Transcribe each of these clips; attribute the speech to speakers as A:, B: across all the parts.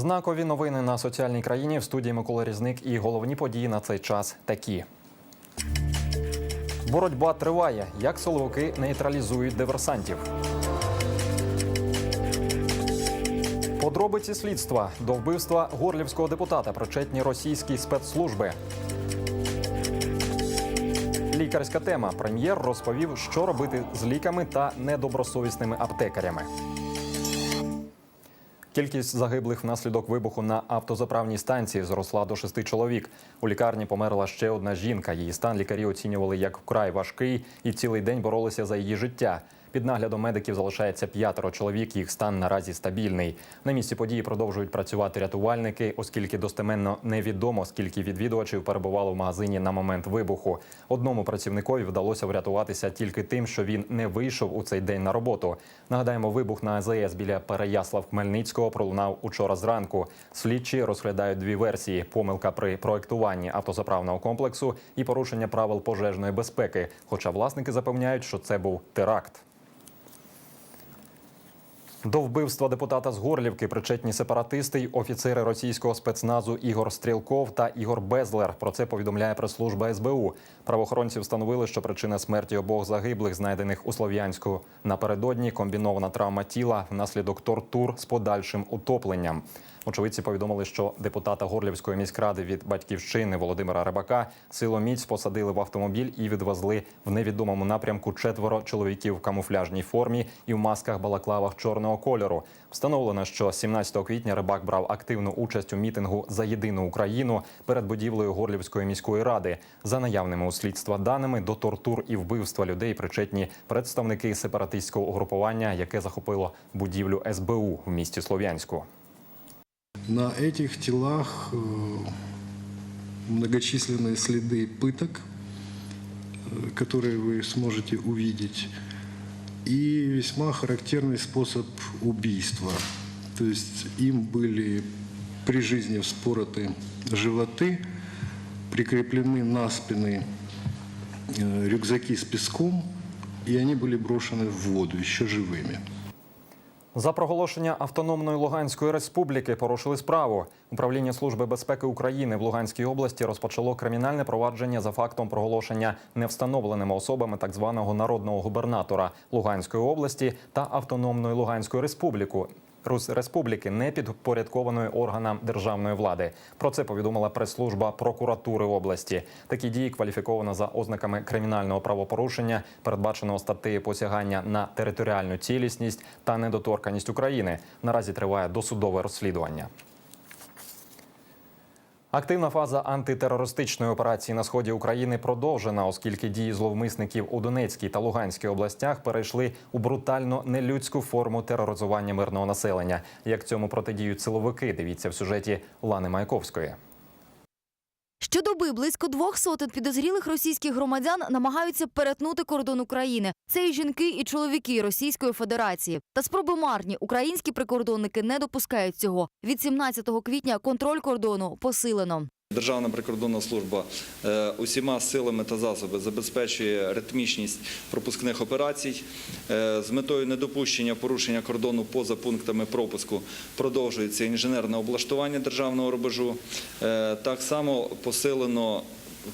A: Знакові новини на соціальній країні в студії Микола Різник і головні події на цей час такі. Боротьба триває. Як силовики нейтралізують диверсантів. Подробиці слідства до вбивства горлівського депутата причетні російські спецслужби. Лікарська тема. Прем'єр розповів, що робити з ліками та недобросовісними аптекарями. Кількість загиблих внаслідок вибуху на автозаправній станції зросла до шести чоловік. У лікарні померла ще одна жінка. Її стан лікарі оцінювали як вкрай важкий і цілий день боролися за її життя. Під наглядом медиків залишається п'ятеро чоловік. Їх стан наразі стабільний. На місці події продовжують працювати рятувальники, оскільки достеменно невідомо, скільки відвідувачів перебувало в магазині на момент вибуху. Одному працівникові вдалося врятуватися тільки тим, що він не вийшов у цей день на роботу. Нагадаємо, вибух на АЗС біля Переяслав Хмельницького пролунав учора зранку. Слідчі розглядають дві версії: помилка при проектуванні автозаправного комплексу і порушення правил пожежної безпеки. Хоча власники запевняють, що це був теракт. До вбивства депутата з Горлівки причетні сепаратисти й офіцери російського спецназу Ігор Стрілков та Ігор Безлер. Про це повідомляє прес-служба СБУ. Правоохоронці встановили, що причина смерті обох загиблих, знайдених у Слов'янську напередодні, комбінована травма тіла внаслідок тортур з подальшим утопленням. Очевидці повідомили, що депутата Горлівської міськради від батьківщини Володимира Рибака силоміць посадили в автомобіль і відвезли в невідомому напрямку четверо чоловіків в камуфляжній формі і в масках балаклавах чорного кольору. Встановлено, що 17 квітня Рибак брав активну участь у мітингу за єдину Україну перед будівлею Горлівської міської ради. За наявними у слідства даними до тортур і вбивства людей причетні представники сепаратистського угрупування, яке захопило будівлю СБУ в місті Слов'янську.
B: На этих телах э, многочисленные следы пыток, э, которые вы сможете увидеть, и весьма характерный способ убийства. То есть им были при жизни вспороты животы, прикреплены на спины э, рюкзаки с песком, и они были брошены в воду еще живыми.
A: За проголошення автономної Луганської республіки порушили справу. Управління Служби безпеки України в Луганській області розпочало кримінальне провадження за фактом проголошення невстановленими особами так званого народного губернатора Луганської області та автономної Луганської республіки. Республіки не підпорядкованої органам державної влади. Про це повідомила прес-служба прокуратури області. Такі дії кваліфіковано за ознаками кримінального правопорушення, передбаченого статтею посягання на територіальну цілісність та недоторканість України. Наразі триває досудове розслідування. Активна фаза антитерористичної операції на сході України продовжена, оскільки дії зловмисників у Донецькій та Луганській областях перейшли у брутально нелюдську форму тероризування мирного населення. Як цьому протидіють силовики? Дивіться в сюжеті Лани Маяковської.
C: Щодоби близько двох сотень підозрілих російських громадян намагаються перетнути кордон України. Це і жінки, і чоловіки Російської Федерації. Та спроби марні українські прикордонники не допускають цього. Від 17 квітня контроль кордону посилено.
D: Державна прикордонна служба е, усіма силами та засобами забезпечує ритмічність пропускних операцій. Е, З метою недопущення порушення кордону поза пунктами пропуску продовжується інженерне облаштування державного рубежу. Е, Так само посилено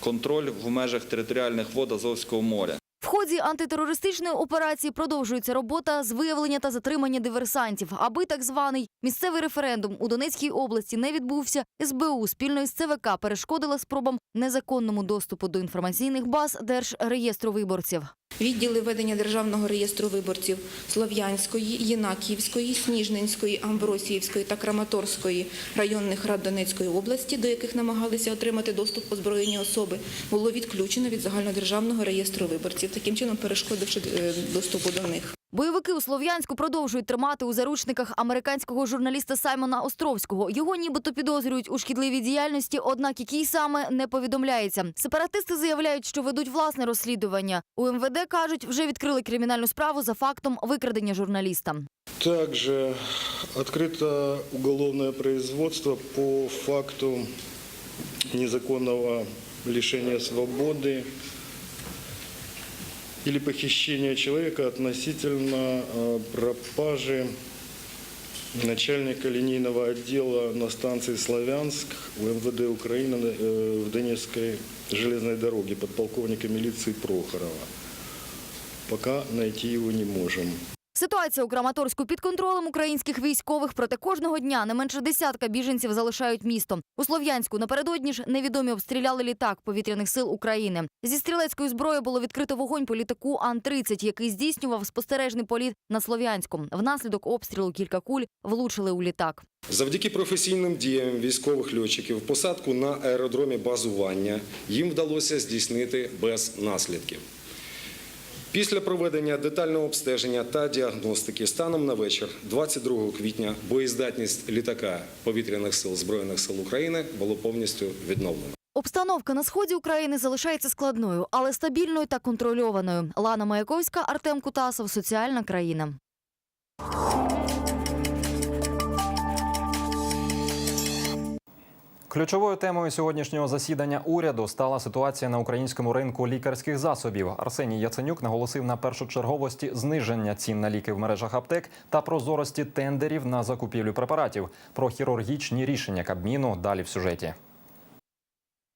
D: контроль в межах територіальних вод Азовського моря.
C: Ході антитерористичної операції продовжується робота з виявлення та затримання диверсантів. Аби так званий місцевий референдум у Донецькій області не відбувся, СБУ спільно із ЦВК перешкодила спробам незаконному доступу до інформаційних баз Держреєстру виборців.
E: Відділи ведення Державного реєстру виборців Слов'янської, Єнаківської, Сніжненської, Амбросіївської та Краматорської районних рад Донецької області, до яких намагалися отримати доступ озброєні особи, було відключено від загальнодержавного реєстру виборців, таким чином перешкодивши е, доступу до них.
C: Бойовики у Слов'янську продовжують тримати у заручниках американського журналіста Саймона Островського. Його нібито підозрюють у шкідливій діяльності, однак який саме не повідомляється. Сепаратисти заявляють, що ведуть власне розслідування. У МВД кажуть, вже відкрили кримінальну справу за фактом викрадення журналіста.
B: Также открыто уголовное производство по факту незаконного лишения свободы или похищения человека относительно э, пропажи
F: начальника линейного отдела на станции Славянск у МВД Украины э, в Донецкой железной дороге подполковника милиции Прохорова. Пока найти его не можем.
C: Ситуація у Краматорську під контролем українських військових. Проте кожного дня не менше десятка біженців залишають місто. У Слов'янську напередодні ж невідомі обстріляли літак повітряних сил України. Зі стрілецької зброї було відкрито вогонь по літаку Ан-30, який здійснював спостережний політ на Слов'янську. Внаслідок обстрілу кілька куль влучили у літак.
G: Завдяки професійним діям військових льотчиків посадку на аеродромі базування їм вдалося здійснити без наслідків. Після проведення детального обстеження та діагностики станом на вечір 22 квітня боєздатність літака повітряних сил Збройних сил України було повністю відновлено.
C: Обстановка на сході України залишається складною, але стабільною та контрольованою. Лана Маяковська, Артем Кутасов, соціальна країна.
A: Ключовою темою сьогоднішнього засідання уряду стала ситуація на українському ринку лікарських засобів. Арсеній Яценюк наголосив на першочерговості зниження цін на ліки в мережах аптек та прозорості тендерів на закупівлю препаратів. Про хірургічні рішення Кабміну далі в сюжеті.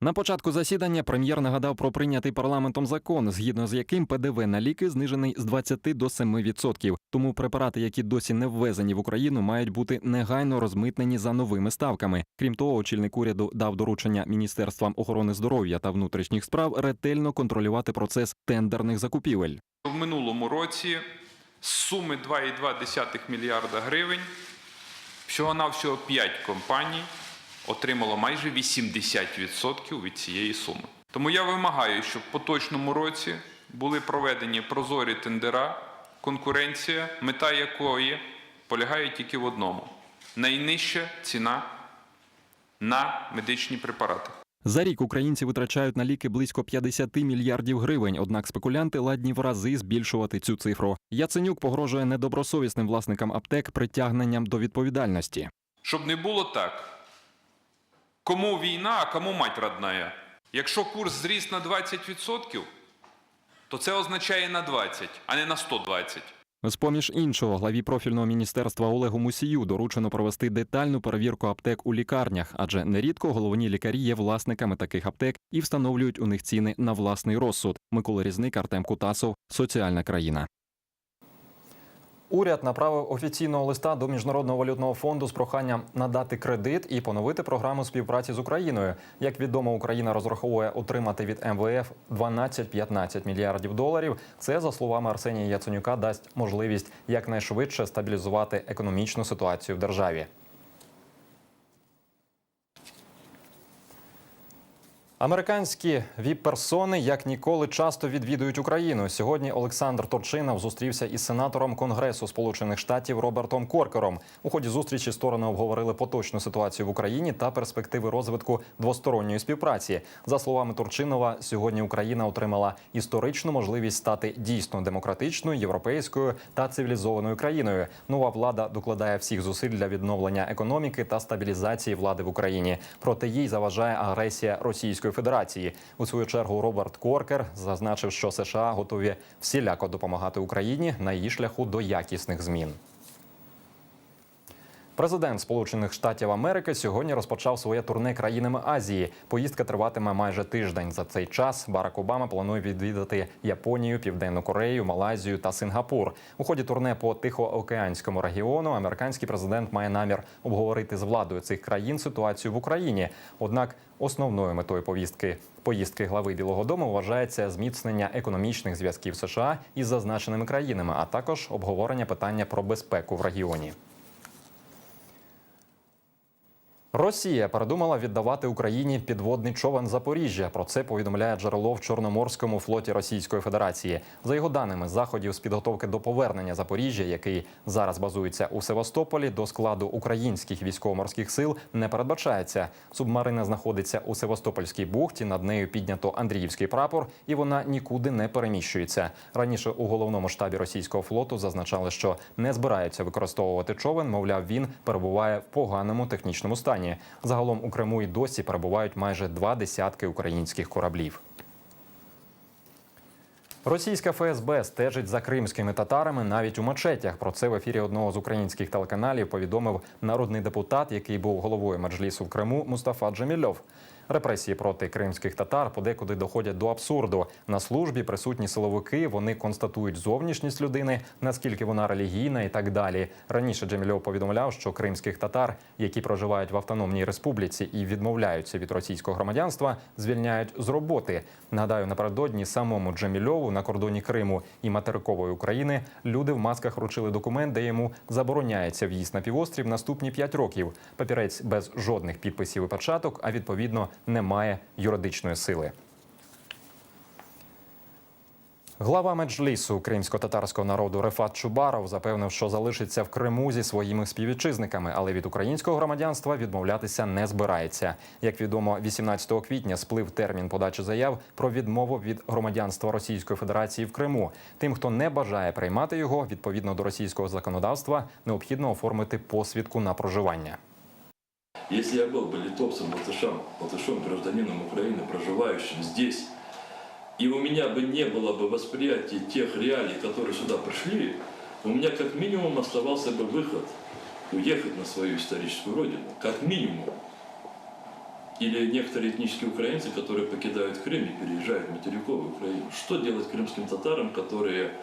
A: На початку засідання прем'єр нагадав про прийнятий парламентом закон, згідно з яким ПДВ на ліки знижений з 20 до 7%. Тому препарати, які досі не ввезені в Україну, мають бути негайно розмитнені за новими ставками. Крім того, очільник уряду дав доручення міністерствам охорони здоров'я та внутрішніх справ ретельно контролювати процес тендерних закупівель.
H: В минулому році з суми 2,2 мільярда гривень всього-навсього 5 компаній отримало майже 80% від цієї суми. Тому я вимагаю, щоб в поточному році були проведені прозорі тендера, конкуренція, мета якої полягає тільки в одному: найнижча ціна на медичні препарати.
A: За рік українці витрачають на ліки близько 50 мільярдів гривень. Однак спекулянти ладні в рази збільшувати цю цифру. Яценюк погрожує недобросовісним власникам аптек притягненням до відповідальності.
H: Щоб не було так. Кому війна, а кому мать родная. Якщо курс зріс на 20%, то це означає на 20, а не на 120.
A: З поміж іншого, главі профільного міністерства Олегу Мусію доручено провести детальну перевірку аптек у лікарнях, адже нерідко головні лікарі є власниками таких аптек і встановлюють у них ціни на власний розсуд. Микола Різник, Артем Кутасов, соціальна країна. Уряд направив офіційного листа до міжнародного валютного фонду з проханням надати кредит і поновити програму співпраці з Україною. Як відомо, Україна розраховує отримати від МВФ 12-15 мільярдів доларів. Це за словами Арсенія Яценюка дасть можливість якнайшвидше стабілізувати економічну ситуацію в державі. Американські віп-персони як ніколи часто відвідують Україну. Сьогодні Олександр Торчинов зустрівся із сенатором Конгресу Сполучених Штатів Робертом Коркером. У ході зустрічі сторони обговорили поточну ситуацію в Україні та перспективи розвитку двосторонньої співпраці. За словами Турчинова, сьогодні Україна отримала історичну можливість стати дійсно демократичною, європейською та цивілізованою країною. Нова влада докладає всіх зусиль для відновлення економіки та стабілізації влади в Україні. Проте їй заважає агресія Російської Федерації. У свою чергу Роберт Коркер зазначив, що США готові всіляко допомагати Україні на її шляху до якісних змін. Президент Сполучених Штатів Америки сьогодні розпочав своє турне країнами Азії. Поїздка триватиме майже тиждень. За цей час Барак Обама планує відвідати Японію, Південну Корею, Малайзію та Сингапур. У ході турне по Тихоокеанському регіону американський президент має намір обговорити з владою цих країн ситуацію в Україні. Однак основною метою повістки поїздки глави Білого Дому вважається зміцнення економічних зв'язків США із зазначеними країнами, а також обговорення питання про безпеку в регіоні. Росія передумала віддавати Україні підводний човен Запоріжжя. Про це повідомляє джерело в Чорноморському флоті Російської Федерації. За його даними, заходів з підготовки до повернення Запоріжжя, який зараз базується у Севастополі, до складу українських військово-морських сил не передбачається. Субмарина знаходиться у Севастопольській бухті. Над нею піднято Андріївський прапор, і вона нікуди не переміщується. Раніше у головному штабі російського флоту зазначали, що не збираються використовувати човен. Мовляв, він перебуває в поганому технічному стані. Загалом у Криму і досі перебувають майже два десятки українських кораблів. Російська ФСБ стежить за кримськими татарами навіть у мечетях. Про це в ефірі одного з українських телеканалів повідомив народний депутат, який був головою меджлісу в Криму Мустафа Джемільов. Репресії проти кримських татар подекуди доходять до абсурду. На службі присутні силовики. Вони констатують зовнішність людини, наскільки вона релігійна і так далі. Раніше Джемільов повідомляв, що кримських татар, які проживають в автономній республіці і відмовляються від російського громадянства, звільняють з роботи. Нагадаю, напередодні самому Джемільову на кордоні Криму і материкової України люди в масках вручили документ, де йому забороняється в'їзд на півострів наступні 5 років. Папірець без жодних підписів і початок, а відповідно не має юридичної сили. Глава меджлісу кримсько-татарського народу Рефат Чубаров запевнив, що залишиться в Криму зі своїми співвітчизниками, але від українського громадянства відмовлятися не збирається. Як відомо, 18 квітня сплив термін подачі заяв про відмову від громадянства Російської Федерації в Криму. Тим, хто не бажає приймати його відповідно до російського законодавства, необхідно оформити посвідку на проживання.
I: Если я был бы литовцем, латышем, латышом, гражданином Украины, проживающим здесь, и у меня бы не было бы восприятия тех реалий, которые сюда пришли, у меня как минимум оставался бы выход уехать на свою историческую родину. Как минимум. Или некоторые этнические украинцы, которые покидают Крым и переезжают в материковую Украину. Что делать крымским татарам, которые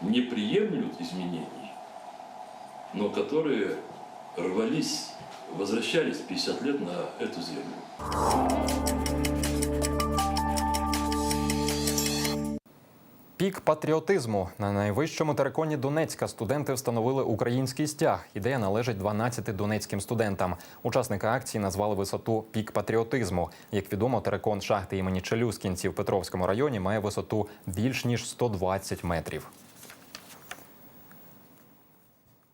I: не приемлют изменений, но которые рвались, возвращались 50 лет на эту землю?
A: Пік патріотизму на найвищому териконі Донецька студенти встановили український стяг. Ідея належить 12 донецьким студентам. Учасники акції назвали висоту пік патріотизму. Як відомо, терикон шахти імені Челюскінці в Петровському районі має висоту більш ніж 120 метрів.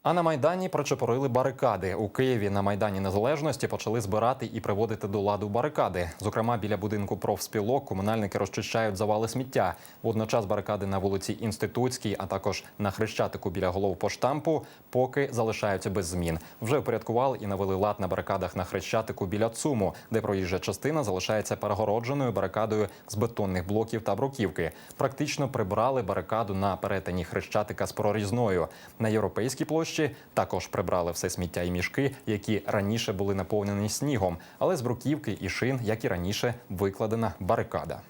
A: А на майдані прочепорили барикади. У Києві на майдані Незалежності почали збирати і приводити до ладу барикади. Зокрема, біля будинку профспілок комунальники розчищають завали сміття. Водночас барикади на вулиці Інститутській, а також на хрещатику біля головпоштампу, поки залишаються без змін. Вже упорядкували і навели лад на барикадах на хрещатику біля ЦУМу, де проїжджа частина залишається перегородженою барикадою з бетонних блоків та бруківки. Практично прибрали барикаду на перетині хрещатика з прорізною. На європейській площі також прибрали все сміття і мішки, які раніше були наповнені снігом, але з бруківки і шин, як і раніше, викладена барикада.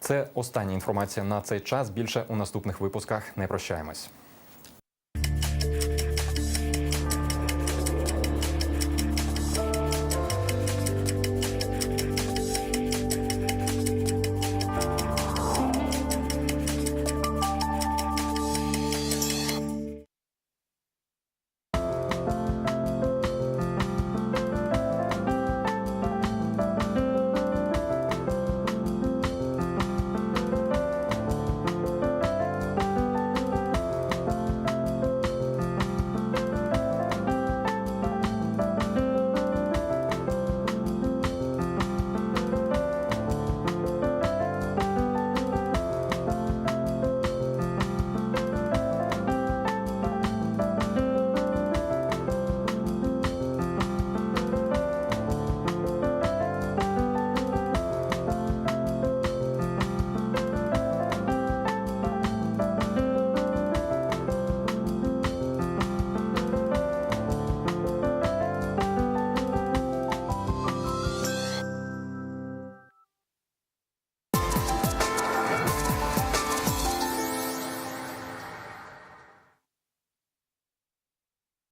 A: Це остання інформація на цей час. Більше у наступних випусках не прощаємось.